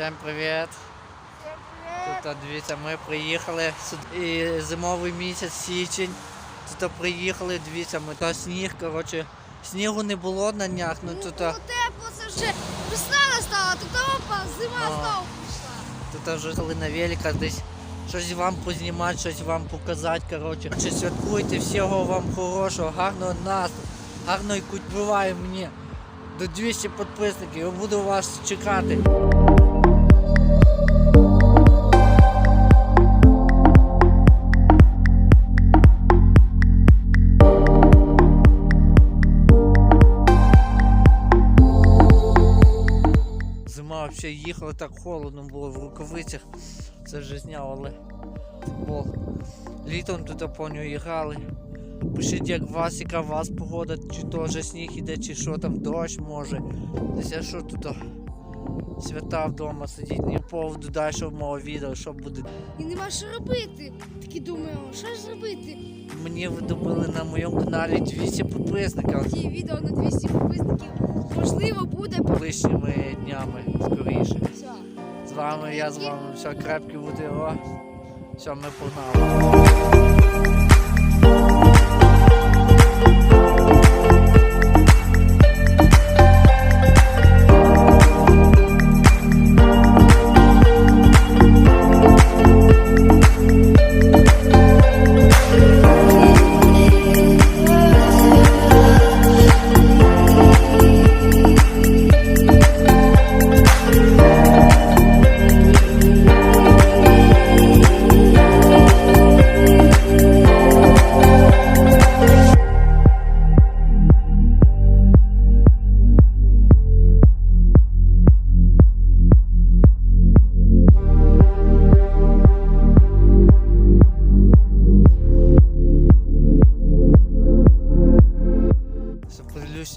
Всім привіт! Тут дивіться, ми приїхали. І зимовий місяць січень. Тут приїхали, дивіться, ми та сніг, коротше, снігу не було на днях, ну Ну, тут, було тепло, це вже весна настала, тут опа, зима знову прийшла. тут вже коли на велика десь щось вам познімати, щось вам показати. Коротше, чи святкуйте, всього вам хорошого, гарного настрою, гарної куть буває мені. До 200 підписників, я буду вас чекати. Взагалі їхали так холодно було в рукавицях. Це вже зняло, але футбол. Літом тут поню їхали. Пишіть, як вас, яка вас погода, чи теж сніг іде, чи що там дощ може. Десь що тут свята вдома сидіть, ні поводу далі мого відео, що буде. І нема що робити. Такі думаю, що ж робити? Мені ви добили на моєму каналі 200 підписників Ті відео на 200 підписників. Можливо, буде ближчими днями скоріше. все. З вами я з вами все крепкі буде. Все, ми погнали.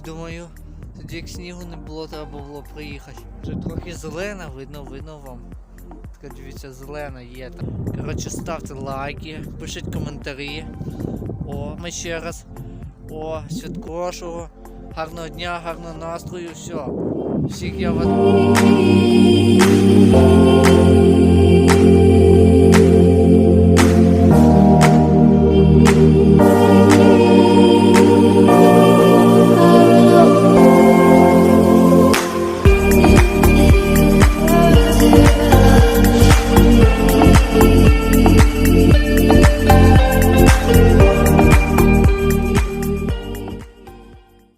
Думаю, тоді як снігу не було, треба було приїхати. Вже трохи зелена, видно, видно вам. Така дивіться, зелена є. Коротше, ставте лайки, пишіть коментарі. О, ми ще раз. О, святкошого. Гарного дня, гарного настрою, все. Всіх я вас.